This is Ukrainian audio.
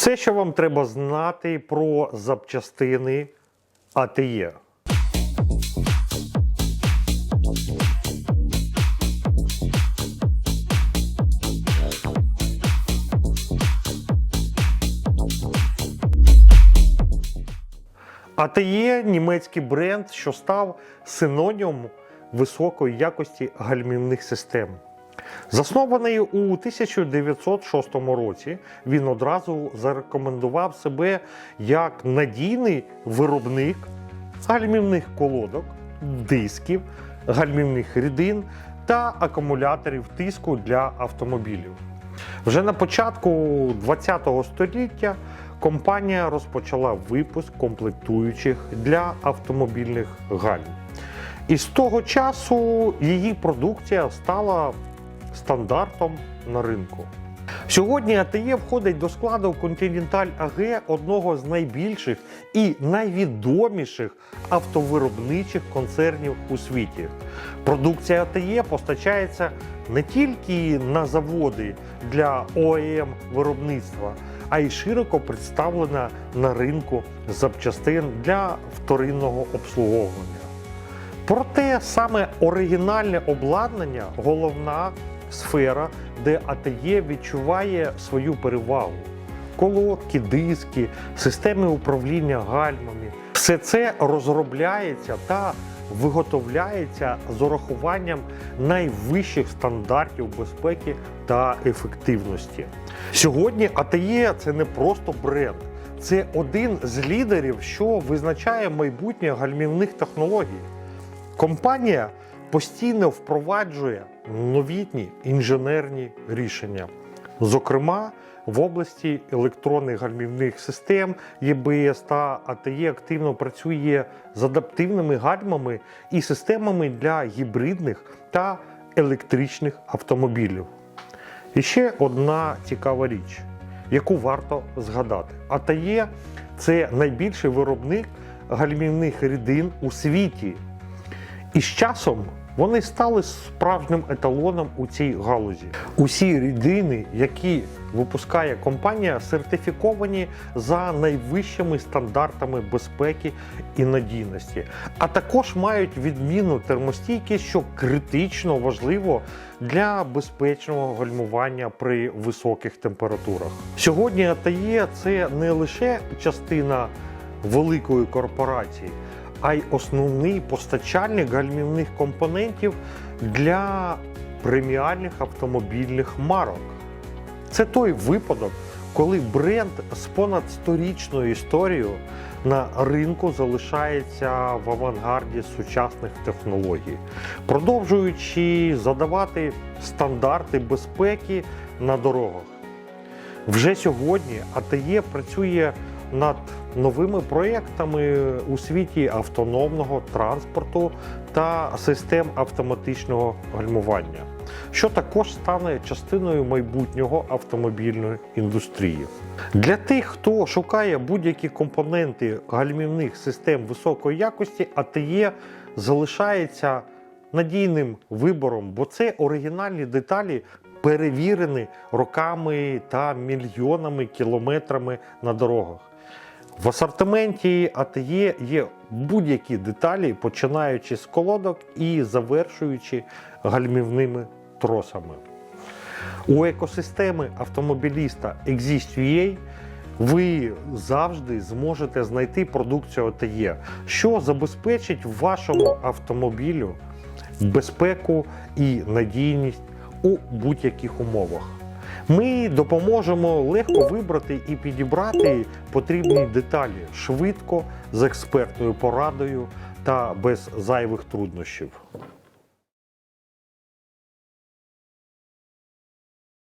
Все, що вам треба знати про запчастини АТЄ. АТЄ німецький бренд, що став синонімом високої якості гальмівних систем. Заснований у 1906 році, він одразу зарекомендував себе як надійний виробник гальмівних колодок, дисків, гальмівних рідин та акумуляторів тиску для автомобілів. Вже на початку ХХ століття компанія розпочала випуск комплектуючих для автомобільних гальм. І з того часу її продукція стала стандартом на ринку. Сьогодні АТЄ входить до складу Continental AG, одного з найбільших і найвідоміших автовиробничих концернів у світі. Продукція АТЄ постачається не тільки на заводи для ОЕМ виробництва, а й широко представлена на ринку запчастин для вторинного обслуговування. Проте саме оригінальне обладнання головна сфера, де АТЄ відчуває свою перевагу. Колодки, диски, системи управління гальмами. Все це розробляється та виготовляється з урахуванням найвищих стандартів безпеки та ефективності. Сьогодні АТЄ це не просто бренд, це один з лідерів, що визначає майбутнє гальмівних технологій. Компанія постійно впроваджує новітні інженерні рішення. Зокрема, в області електронних гальмівних систем ЄБС та АТЄ активно працює з адаптивними гальмами і системами для гібридних та електричних автомобілів. І ще одна цікава річ, яку варто згадати. АТЄ це найбільший виробник гальмівних рідин у світі. І з часом вони стали справжнім еталоном у цій галузі. Усі рідини, які випускає компанія, сертифіковані за найвищими стандартами безпеки і надійності, а також мають відмінну термостійкість, що критично важливо для безпечного гальмування при високих температурах. Сьогодні АТЄ це не лише частина великої корпорації а й основний постачальник гальмівних компонентів для преміальних автомобільних марок. Це той випадок, коли бренд з понад сторічною історією на ринку залишається в авангарді сучасних технологій, продовжуючи задавати стандарти безпеки на дорогах. Вже сьогодні АТЄ працює над новими проєктами у світі автономного транспорту та систем автоматичного гальмування, що також стане частиною майбутнього автомобільної індустрії. Для тих, хто шукає будь-які компоненти гальмівних систем високої якості, АТЄ залишається надійним вибором, бо це оригінальні деталі. Перевірені роками та мільйонами кілометрами на дорогах. В асортименті АТЄ є будь-які деталі, починаючи з колодок і завершуючи гальмівними тросами. У екосистеми автомобіліста Exist.ua ви завжди зможете знайти продукцію АТЄ, що забезпечить вашому автомобілю безпеку і надійність у будь-яких умовах. Ми допоможемо легко вибрати і підібрати потрібні деталі швидко, з експертною порадою та без зайвих труднощів.